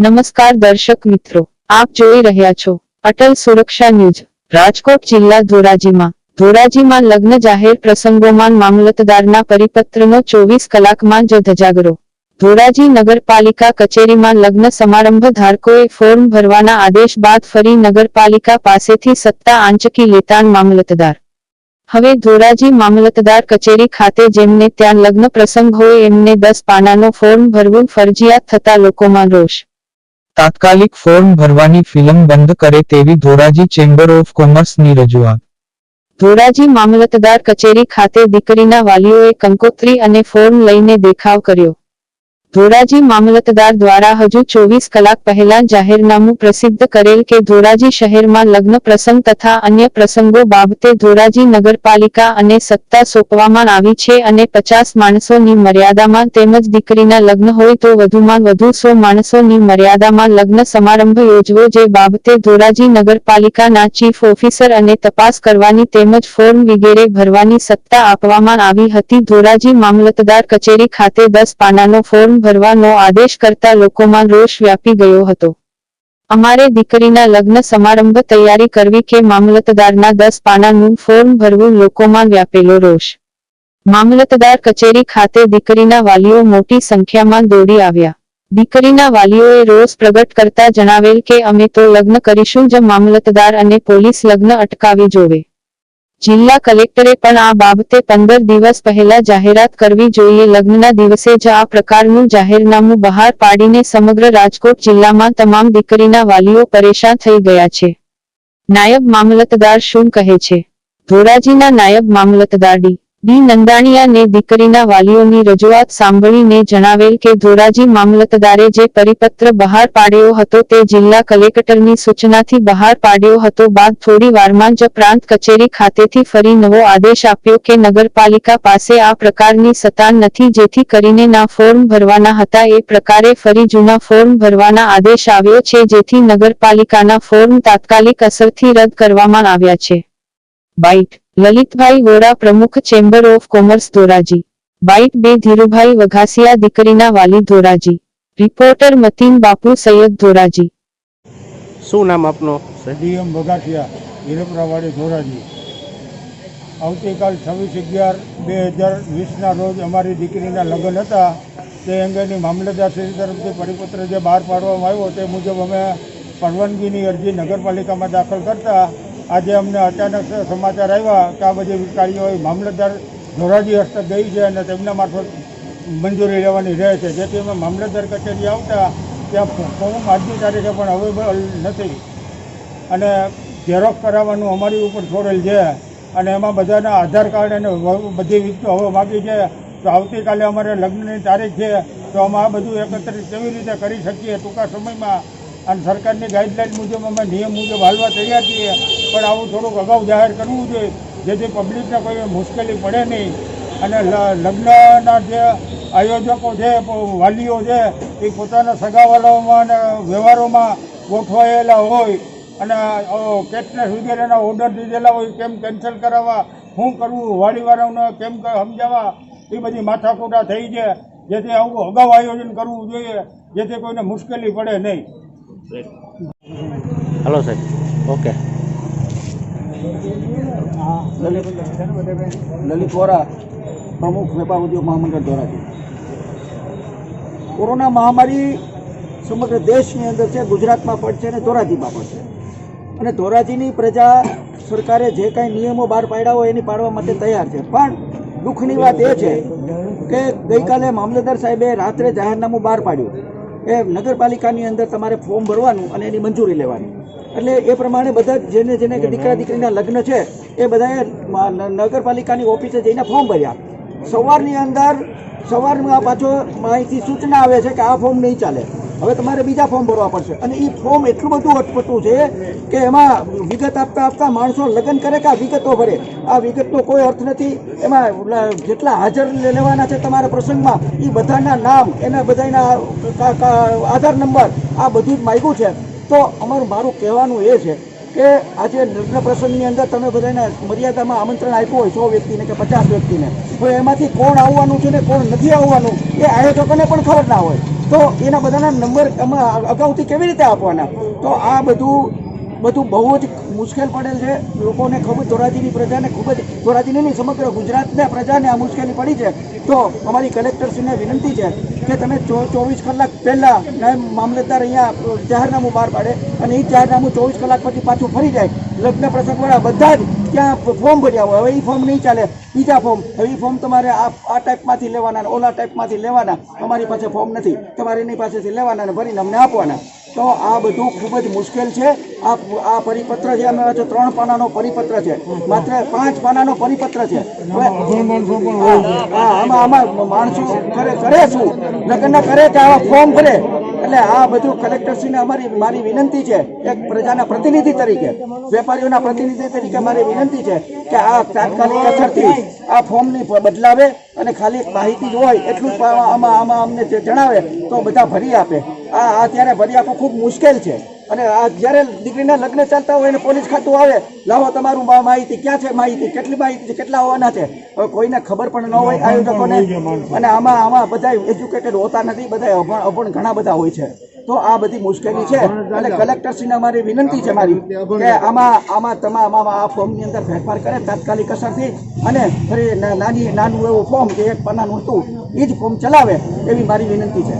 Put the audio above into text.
નમસ્કાર દર્શક મિત્રો, આપ જોઈ રહ્યા છો અટલ સુરક્ષા ન્યૂઝ, રાજકોટ જિલ્લા ધોરાજીમાં. ધોરાજીમાં લગ્ન જાહેર પ્રસંગોમાં મામલતદારના પરિપત્રનો ચોવીસ કલાકમાં જ ધજાગરો. ધોરાજી નગરપાલિકા કચેરીમાં લગ્ન સમારંભ ધારકોએ ફોર્મ ભરવાના આદેશ બાદ ફરી નગરપાલિકા પાસેથી સત્તા આંચકી લેતાણ મામલતદાર. હવે ધોરાજી મામલતદાર કચેરી ખાતે જેમને ત્યાં લગ્ન પ્રસંગ હોય એમને દસ પાનાનો ફોર્મ ભરવું ફરજિયાત થતા લોકોમાં રોષ. તાત્કાલિક ફોર્મ ભરવાની ફિલ્મ બંધ કરે તેવી ધોરાજી ચેમ્બર ઓફ કોમર્સની રજૂઆત. ધોરાજી મામલતદાર કચેરી ખાતે દીકરીના વાલીઓએ કંકોત્રી અને ફોર્મ લઈને દેખાવ કર્યો. ધોરાજી મામલતદાર દ્વારા હજુ ચોવીસ કલાક પહેલા જાહેરનામું પ્રસિદ્ધ કરેલ કે ધોરાજી શહેરમાં લગ્ન પ્રસંગ તથા અન્ય પ્રસંગો બાબતે ધોરાજી નગરપાલિકા અને સત્તા સોંપવામાં આવી છે અને પચાસ માણસોની મર્યાદામાં તેમજ દીકરીના લગ્ન હોય તો વધુમાં વધુ સો માણસોની મર્યાદામાં લગ્ન સમારંભ યોજવો જે બાબતે ધોરાજી નગરપાલિકાના ચીફ ઓફિસર અને તપાસ કરવાની તેમજ ફોર્મ વગેરે ભરવાની સત્તા આપવામાં આવી હતી. ધોરાજી મામલતદાર કચેરી ખાતે દસ પાનાનો ફોર્મ ભરવાનો આદેશ કરતા લોકોમાં રોષ વ્યાપી ગયો હતો. અમારે દીકરીના લગ્ન સમારંભ તૈયારી કરવી કે મામલતદારના દસ પાનાનું ફોર્મ ભરવું લોકોમાં વ્યાપેલો રોષ. મામલતદાર કચેરી ખાતે દીકરીના વાલીઓ મોટી સંખ્યામાં દોડી આવ્યા. દીકરીના વાલીઓએ રોષ પ્રગટ કરતા જણાવેલ કે અમે તો લગ્ન કરીશું જ મામલતદાર અને પોલીસ લગ્ન અટકાવી જોવે. જિલ્લા કલેક્ટરે પણ આ બાબતે પંદર દિવસ પહેલા જાહેરાત કરવી જોઈએ. લગ્નના દિવસે જ આ પ્રકારનું જાહેરનામું બહાર પાડીને સમગ્ર રાજકોટ જિલ્લામાં તમામ દીકરીના વાલીઓ પરેશાન થઈ ગયા છે. નાયબ મામલતદાર શું કહે છે? ધોરાજીના નાયબ મામલતદાર ડી. ડી નંદાણીયાને દીકરીના વાલીઓની રજૂઆત સાંભળીને જણાવેલ કે ધોરાજી મામલતદારે જે પરિપત્ર બહાર પાડ્યો હતો તે જિલ્લા કલેક્ટરની સૂચનાથી બહાર પાડ્યો હતો. બાદ થોડી વારમાં જ પ્રાંત કચેરી ખાતેથી ફરી નવો આદેશ આપ્યો કે નગરપાલિકા પાસે આ પ્રકારની સત્તા નથી, જેથી કરીને ના ફોર્મ ભરવાના હતા. એ પ્રકારે ફરી જૂના ફોર્મ ભરવાના આદેશ આવ્યો છે, જેથી નગરપાલિકાના ફોર્મ તાત્કાલિક અસરથી રદ કરવામાં આવ્યા છે. બાઇટ લલિતભાઈ વોરા પ્રમુખ chamber of commerce Dhoraji. Byte બે ધીરુભાઈ વઘાસિયા દીકરીના વાલી ધોરાજી. રિપોર્ટર મતીન બાપુ સૈયદ ધોરાજી. શું નામ આપનું? ડીએમ વઘાસિયા હિરપરાવાડી ધોરાજી. આવતીકાલ છવ્વીસ અગિયાર બે હજાર વીસના રોજ અમારી દીકરીના લગ્ન હતા. તે અંગેની મામલતદારશ્રી તરફથી પરિપત્ર જે બહાર પાડવામાં આવ્યો તે મુજબ અમે પરવાનગીની અરજી નગરપાલિકામાં દાખલ કરતા આજે અમને અચાનક સમાચાર આવ્યા કે આ બધી કાર્યવાહી મામલતદાર ધોરાજી હસ્તક ગઈ છે અને તેમના મારફત મંજૂરી લેવાની રહે છે. જેથી અમે મામલતદાર કચેરી આવતા ત્યાં ફોર્મ આજની તારીખે પણ અવેલેબલ નથી. અને ઝેરોક્ષ કરાવવાનું અમારી ઉપર છોડેલ છે અને એમાં બધાના આધાર કાર્ડ અને બધી વિગતો હવે માગી છે. તો આવતીકાલે અમારે લગ્નની તારીખ છે. તો અમે આ બધું એકત્રિત કેવી રીતે કરી શકીએ ટૂંકા સમયમાં? અને સરકારની ગાઈડલાઇન મુજબ અમે નિયમ મુજબ હાલવા તૈયાર છીએ. પણ આવું થોડુંક અગાઉ જાહેર કરવું જોઈએ. જેથી પબ્લિકને કોઈ મુશ્કેલી પડે નહીં. અને લગ્નના જે આયોજકો છે વાલીઓ છે, એ પોતાના સગાવાલાઓમાં અને વ્યવહારોમાં ગોઠવાયેલા હોય અને કેટનેસ વગેરેના ઓર્ડર દીધેલા હોય, કેમ કેન્સલ કરાવવા શું કરવું, વાડીવાળાઓને કેમ સમજાવવા, એ બધી માથાકૂટા થઈ છે. જેથી આવું અગાઉ આયોજન કરવું જોઈએ. જેથી કોઈને મુશ્કેલી પડે નહીં. હલો સાહેબ ઓકે લલિત વોરા, પ્રમુખ વેપાર ઉદ્યોગ મહામંડળ ધોરાજી. કોરોના મહામારી સમગ્ર દેશની અંદર છે, ગુજરાતમાં પણ છે અને ધોરાજીમાં પણ છે. અને ધોરાજીની પ્રજા સરકારે જે કાંઈ નિયમો બહાર પાડ્યા હોય એની પાડવા માટે તૈયાર છે. પણ દુઃખની વાત એ છે કે ગઈકાલે મામલતદાર સાહેબે રાત્રે જાહેરનામું બહાર પાડ્યું. એ નગરપાલિકાની અંદર તમારે ફોર્મ ભરવાનું અને એની મંજૂરી લેવાની. એટલે એ પ્રમાણે બધા જ જેને જેને દીકરા દીકરીના લગ્ન છે એ બધાએ નગરપાલિકાની ઓફિસે જઈને ફોર્મ ભર્યા. સવારની અંદર સવારમાં પાછો માહિતી સૂચના આવે છે કે આ ફોર્મ નહીં ચાલે. હવે તમારે બીજા ફોર્મ ભરવા પડશે. અને એ ફોર્મ એટલું બધું અટપટું છે કે એમાં વિગત આપતા આપતા માણસો લગ્ન કરે કે આ વિગતો ભરે? આ વિગતનો કોઈ અર્થ નથી. એમાં જેટલા હાજર લેવાના છે તમારા પ્રસંગમાં એ બધાના નામ એના બધાના આધાર નંબર આ બધું જ માગ્યું છે. તો અમારું મારું કહેવાનું એ છે કે આજે લગ્ન પ્રસંગની અંદર તમે બધાને મર્યાદામાં આમંત્રણ આપ્યું હોય સો વ્યક્તિને કે પચાસ વ્યક્તિને, તો એમાંથી કોણ આવવાનું છે ને કોણ નથી આવવાનું એ આયોજકોને પણ ખબર ના હોય. તો એના બધાના નંબર અગાઉથી કેવી રીતે આપવાના? તો આ બધું બધું બહુ જ મુશ્કેલ પડેલ છે. લોકોને ખબર ધોરાજીની પ્રજાને ખૂબ જ, ધોરાજીની નહીં, સમગ્ર ગુજરાતના પ્રજાને આ મુશ્કેલી પડી છે. તો અમારી કલેક્ટરશ્રીને વિનંતી છે કે તમે ચોવીસ કલાક પહેલાં મામલતદાર અહીંયા જાહેરનામું બહાર પાડે અને એ જાહેરનામું ચોવીસ કલાક પછી પાછું ફરી જાય. લગ્ન પ્રસંગવાળા બધા જ ત્યાં ફોર્મ ભર્યા હોય. હવે એ ફોર્મ નહીં ચાલે. બીજા ફોર્મ. હવે એ ફોર્મ તમારે આ આ ટાઈપમાંથી લેવાના ઓલા ટાઈપમાંથી લેવાના. અમારી પાસે ફોર્મ નથી. તમારે એની પાસેથી લેવાના અને ભરીને અમને આપવાના. તો આ બધું ખૂબ જ મુશ્કેલ છે. આ આ પરિપત્ર છે અમે વાંચો ત્રણ પાનાનો પરિપત્ર છે. માત્ર પાંચ પાનાનો પરિપત્ર છે. આમાં આમાં માણસો કરે કરે શું લગ્ન કરે કે આવા ફોર્મ ભરે. એટલે આ બધું કલેક્ટરશ્રીને અમારી મારી વિનંતી છે. એક પ્રજાના પ્રતિનિધિ તરીકે વેપારીઓના પ્રતિનિધિ તરીકે મારી વિનંતી છે કે આ તાત્કાલિક અસરથી આ ફોર્મની બદલાવે અને ખાલી માહિતી જ હોય એટલું જ આમાં આમાં અમને જે જણાવે તો બધા ભરી આપે. આ અત્યારે ભરી આપવું ખૂબ મુશ્કેલ છે. અને આ જ્યારે દીકરીના લગ્ન ચાલતા હોય અને પોલીસ ખાતું આવે, લાવો તમારું માહિતી ક્યાં છે, માહિતી કેટલી માહિતી છે, કેટલા હોવાના છે. હવે કોઈને ખબર પણ ન હોય આયોજકોને. અને આમાં આમાં બધા એજ્યુકેટેડ હોતા નથી, બધા અભણ અભણ ઘણા બધા હોય છે. તો આ બધી મુશ્કેલી છે. અને કલેક્ટરશ્રીને અમારી વિનંતી છે મારી, કે આમાં આમાં તમામ આ ફોર્મની અંદર ફેરફાર કરે તાત્કાલિક અસરથી. અને ફરી નાની નાનું એવું ફોર્મ જે એક પાનાનું હતું એ જ ફોર્મ ચલાવે એવી મારી વિનંતી છે.